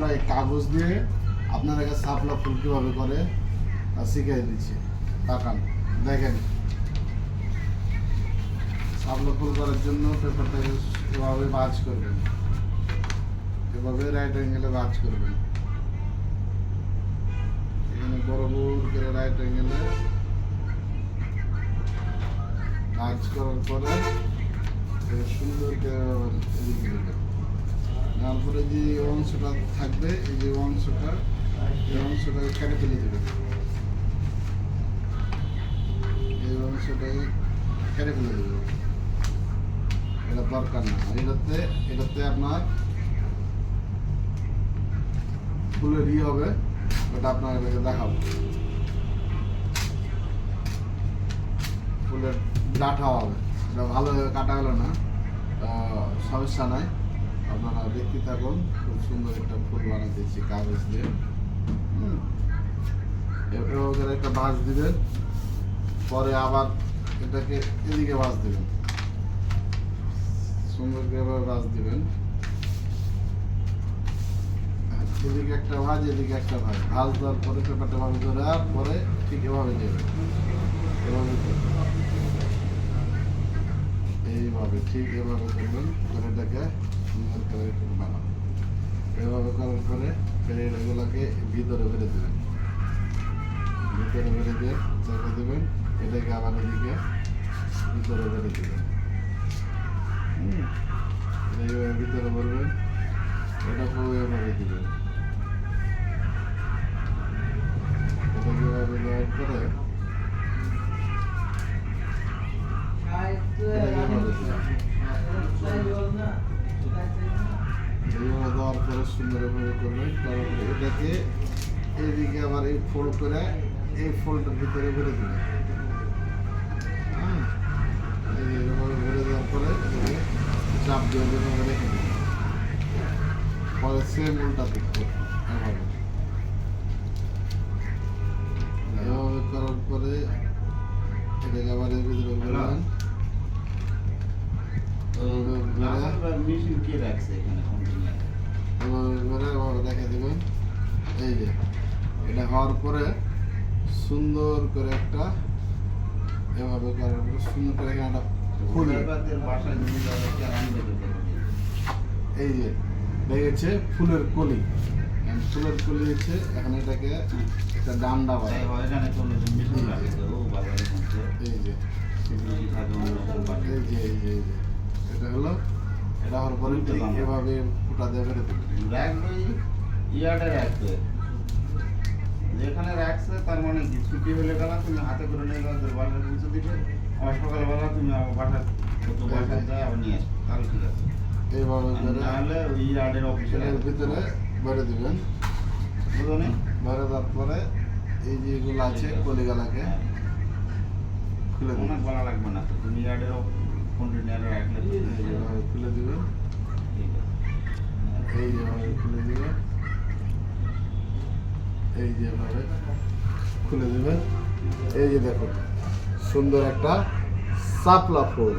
আমরা এই কাগজ দিয়ে আপনাদেরকে সাপলা ফুল কীভাবে করে শিখিয়ে দিচ্ছি। তাকান, দেখেন। সাপলা ফুল করার জন্য পেপারটাকে এভাবে ভাঁজ করবেন। এভাবে রাইট অ্যাঙ্গেলে ভাঁজ করবেন। এখানে বরাবর করে রাইট অ্যাঙ্গেলে ভাঁজ করার পরে সুন্দর করে তারপরে যে অংশটা থাকবে, এই যে অংশটা, এই অংশটাকে কেটে ফেলে দেবে। এই অংশটাকে কেটে ফেলে দেবে। এটা দরকার না। এটাতে এটাতে আপনার ফুলের ই হবে, ওটা আপনাকে দেখাবো। ফুলের ডাঁটা হবে। এটা ভালোভাবে কাটা গেল না। সমস্যা নাই। আপনারা দেখতে থাকুন, খুব সুন্দর একটা ফুল বানাতেছি কাগজ দিয়ে। হুম। এ- একটা বাঁশ দিবেন, পরে আবার এটাকে এদিকে বাঁশ দিবেন। সুন্দর করে বাঁশ দিবেন। এদিকে একটা ভাজ, এদিকে একটা ভাজ। ভাজ দেওয়ার পরে পেপারটা ভাবে ধরে আর পরে ঠিক এভাবে দেবেন। এভাবে এইভাবে ঠিক এভাবে করবেন করে এটাকে সুন্দর করে বানান। এভাবে করার পরে ফের এগুলোকে ভিতরে বেড়ে দেবেন। ভিতরে বেড়ে দিয়ে চেপে দেবেন এটাকে আবার এদিকে ভিতরে বেড়ে দেবেন। এইভাবে ভিতরে বলবেন এটাকেও এইভাবে দেওয়ার পরে সুন্দরভাবে করবেন তারপরে এটাকে এইদিকে আবার এই ফোল্ড করে এই ফোল্ডের ভিতরে ভরে দেবেন হ্যাঁ? ভরে দেওয়ার পরে এটাকে চাপ দিয়ে এভাবে রেখে দেবেন পরে সেম উল্টা দিক এভাবে। এভাবে করার পরে এটাকে আবার এর ভিতরে ভরবেন মেশিন কে রাখছে এখানে এভাবে করে এভাবে রেখে দেবেন। এই যে এটা হওয়ার পরে সুন্দর করে একটা এভাবে করার পরে সুন্দর করে এখানে একটা তো এই যে লেগেছে ফুলের কলি। ফুলের কলি হচ্ছে এখন এটাকে একটা ডান্ডা বানায়। এই যে এই যে এই যে। এটা হলো এটা পরে ঠিক এভাবে ফুটা দেবে রাখবে ইয়ার্ডে রাখবে যেখানে রাখছে তার মানে কি ছুটি হলে গেলা তুমি হাতে করে নিয়ে গেলে বাসায় পৌঁছে দিবে আর সকালবেলা তুমি আমার বাসায় কত বাসায় যায় আবার নিয়ে আসবে। তাহলে ঠিক আছে। এইভাবে আর নাহলে ওই ইয়ার্ডের অফিসে এটার ভিতরে বেড়ে দিবেন। বুঝলো? ভরে দেওয়ার পরে এই যে এগুলো আছে কলিগালাকে হ্যাঁ। খুলে অনেক বলা লাগবে না তুমি ইয়ার্ডের কন্টেনারে রাখলে তো এই যে এভাবে খুলে দেবেন এই যেভাবে খুলে দেবেন এই যেভাবে খুলে দেবেন এই যে দেখুন সুন্দর একটা সাপলা ফুল।